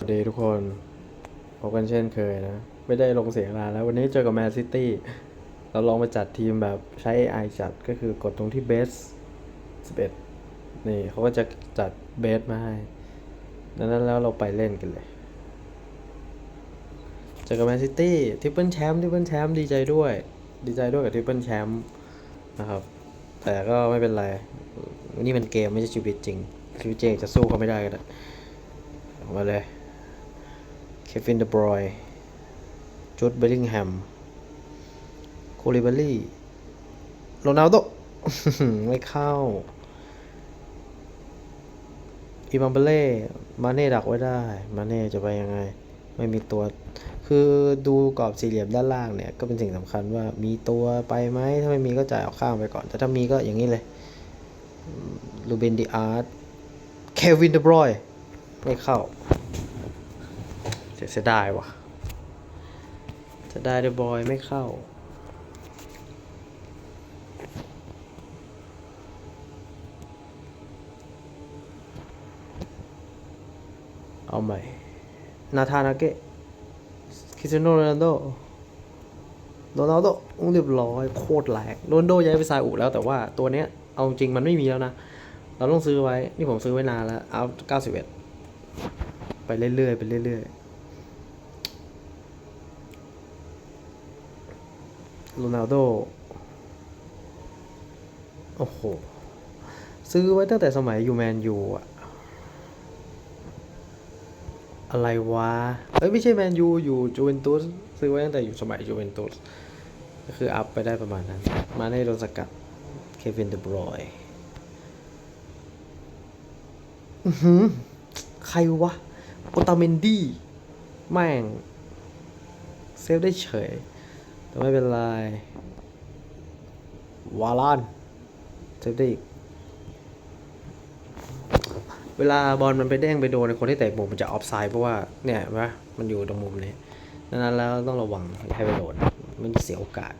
สวัสดีทุกคนพบกันเช่นเคยนะ ไม่ได้ลงเสียงนานแล้ววันนี้เจอกับแมนซิตี้เราลองมาจัดทีมแบบใช้ AI จัดก็คือกดตรงที่เบส11 นี่เขาก็จะจัดเบสมาให้ดังนั้นแล้วเราไปเล่นกันเลย เจอกับแมนซิตี้ทริปเปิลแชมป์ทริปเปิลแชมป์ดีใจด้วย ดีใจด้วยกับทริปเปิลแชมป์นะครับ แต่ก็ไม่เป็นไร นี่เป็นเกมไม่ใช่ชีวิตจริงชีวิตจริงจะสู้เขาไม่ได้กันมาเลย เคฟินเดบรอยจูดเบลลิงแฮม โคลิบารี่โรนัลโดไม่เข้าอีบัมเบเล่ มาเน่ดักไว้ได้ มาเน่จะไปยังไง ไม่มีตัว คือดูกรอบสี่เหลี่ยมด้านล่างเนี่ย ก็เป็นสิ่งสำคัญว่ามีตัวไปไหม ถ้าไม่มีก็จ่ายออกข้างไปก่อน แต่ถ้ามีก็อย่างนี้เลย ลูเบนดิอาร์ต เควินเดบรอย ไม่เข้า เสียดายว่ะจะได้เดบอยไม่เข้า เอาใหม่ นาธานาเกะคริสเตโนโรนัลโดโรนัลโดอุ้งเรียบร้อยโคตรแหลกโรนโดย้ายไปซาอุแล้วแต่ว่าตัวเนี้ยเอาจริงมันไม่มีแล้วนะ เราต้องซื้อไว้ นี่ผมซื้อไว้นานแล้ว เอา91 ไปเรื่อยๆ ไปเรื่อยๆ โรนัลโด โอ้โห ซื้อไว้ตั้งแต่สมัยยูแมนยูอะอะไรวะ เอ้ย ไม่ใช่แมนยูอยู่จูเวนตุสซื้อไว้ตั้งแต่อยู่สมัยจูเวนตุสก็คืออัพไปได้ประมาณนั้น มาในโดนสกัด เควินเดบรอยอื้อหือใครวะ โอตาเมนดี้ แม่ง เซฟได้เฉย แต่ไม่เป็นไรวาลานเซฟได้อีก เวลาบอลมันไปเด้งไปโดนคนที่เตะมุมมันจะออฟไซด์เพราะว่าเนี่ยเห็นปะมันอยู่ตรงมุมนี้ดังนั้นแล้วต้องระวังอย่าให้ไปโดน มันเสียโอกาส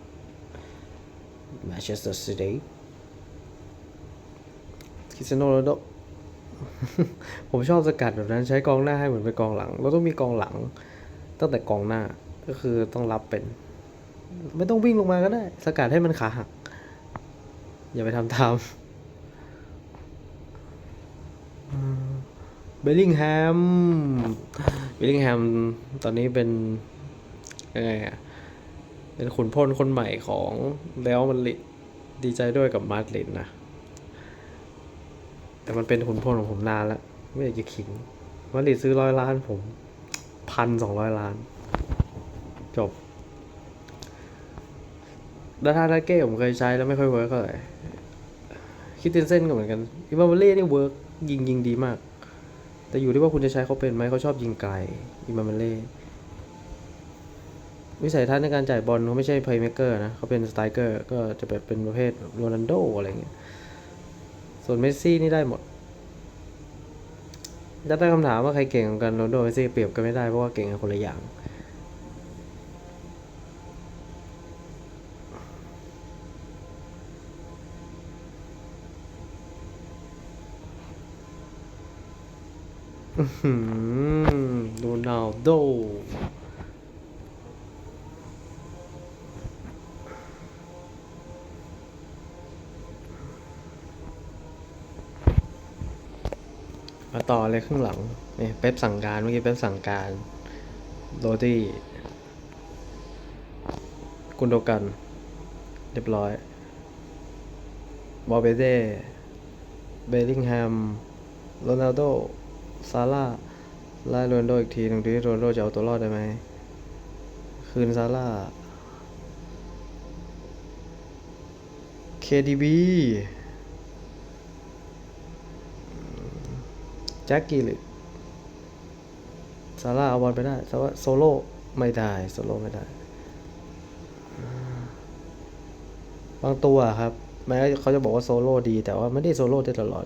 แมนเชสเตอร์ซิตี้คริสเตียโนโรนัลโดผมชอบสกัดแบบนั้นใช้กองหน้าให้เหมือนเป็นกองหลัง เราต้องมีกองหลังตั้งแต่กองหน้าก็คือต้องรับเป็น ไม่ต้องวิ่งลงมาก็ได้ สกัดให้มันขาหัก อย่าไปทำตามเบลลิงแฮม เบลลิงแฮม ตอนนี้เป็นยังไงอะเป็นขุนพลคนใหม่ของเรอัลมาดริดดีใจด้วยกับมาดริดนะ แต่มันเป็นขุนพลของผมนานแล้ว ไม่อยากจะขิงมาดริดซื้อร้อยล้านผมพันสองร้อยล้าน จบ ดาทาทาเก้ผมเคยใช้แล้วไม่ค่อยเวิร์กเท่าไหร่คิดเตนเส้นก็เหมือนกันอิมาเบเล่นี่เวิร์กยิงยิงดีมาก แต่อยู่ที่ว่าคุณจะใช้เขาเป็นไหมเขาชอบยิงไกลอิมาเบเล่วิสัยทัศน์ในการจ่ายบอลเขาไม่ใช่เพย์เมเกอร์นะเขาเป็นสไตรเกอร์ก็จะแบบเป็นประเภทโรนัลโดอะไรเงี้ยส่วนเมสซี่นี่ได้หมดจะตั้งคำถามว่าใครเก่งกันโรนัลโดเมสซี่เปรียบกันไม่ได้เพราะว่าเก่งกันคนละอย่าง อื้อหือ โรนัลโดมาต่อเลยข้างหลังนี่เป๊ปสั่งการเมื่อกี้เป๊ปสั่งการโรดี้กุนโดกัน เรียบร้อย บอเบเด้เบลลิงแฮม โรนัลโด ซาร่าไล่โรนโดอีกทีหนึ่งที่โรนโดจะเอาตัวรอดได้ไหม คืนซาร่า KDB แจ็คกี้หรือซาร่าเอาบอลไปได้แต่ว่าโซโล่ไม่ได้โซโล่ไม่ได้ บางตัวครับ แม้เขาจะบอกว่าโซโล่ดี แต่ว่าไม่ได้โซโล่ได้ตลอด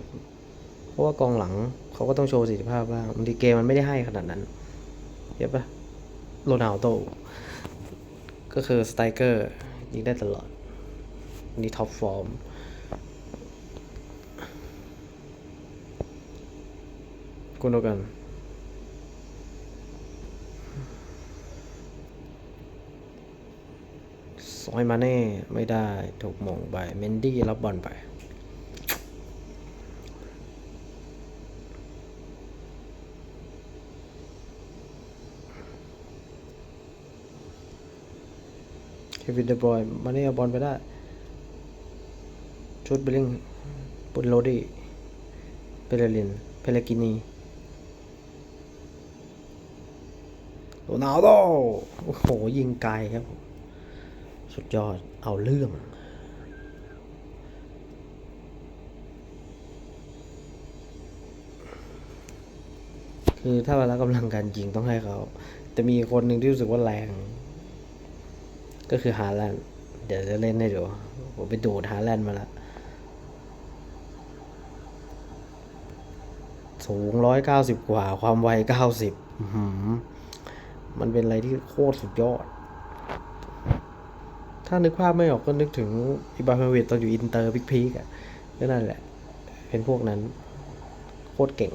เพราะว่ากองหลังเขาก็ต้องโชว์ประสิทธิภาพบ้างบางทีเกมมันไม่ได้ให้ขนาดนั้นเห็นปะโรนัลโดก็คือสไตรเกอร์ยิงได้ตลอด นี่ท็อปฟอร์มคุณดูกันซอยมาแน่ ไม่ได้ถูกมองไป เมนดี้รับบอลไป เควินเดบอยมาเน่เอาบอลไปได้ชุดเบลลิงบุนโรดี้เปเรลินเพเลกินีโรนัลโดโอ้โห ยิงไกลครับ สุดยอดเอาเรื่องคือถ้าเวลากำลังการยิงต้องให้เขา แต่มีคนหนึ่งที่รู้สึกว่าแรง ก็คือฮาแลนด์เดี๋ยวจะเล่นให้ดูผมไปดูดฮาแลนด์มาแล้วสูงร้อยเก้าสิบกว่า ความไวเก้าสิบมันเป็นอะไรที่โคตรสุดยอด ถ้านึกภาพไม่ออกก็นึกถึงอิบราฮิมวิชตอนอยู่อินเตอร์พิกพีกอะก็นั่นแหละ เป็นพวกนั้น โคตรเก่ง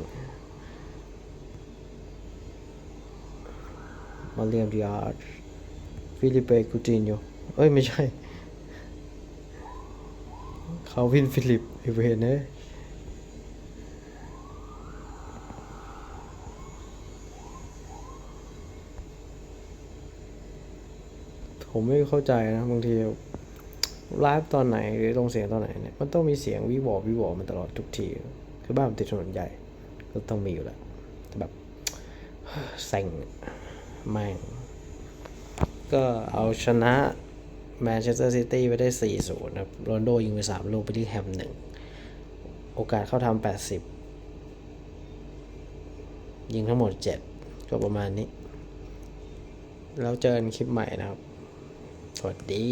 มาเรียมดิอาร์ ฟิลิเปกูตินโยเอ้ย ไม่ใช่ เขาวินฟิลิปไอเวนเนยผมไม่เข้าใจนะ บางทีไลฟ์ตอนไหนหรือลงเสียงตอนไหนเนี่ยมันต้องมีเสียงวิวอวิวอมันตลอดทุกที คือบ้านติดถนนใหญ่ ก็ต้องมีอยู่แล้วแต่แบบเซ็งแม่ง ก็เอาชนะแมนเชสเตอร์ซิตี้ไปได้ 4-0นะครับโรนโดยิงไป 3 ลูกไปที่แฮมหนึ่ง โอกาสเข้าทำ 80 ยิงทั้งหมด 7 ก็ประมาณนี้ แล้วเจอกันคลิปใหม่นะครับ สวัสดี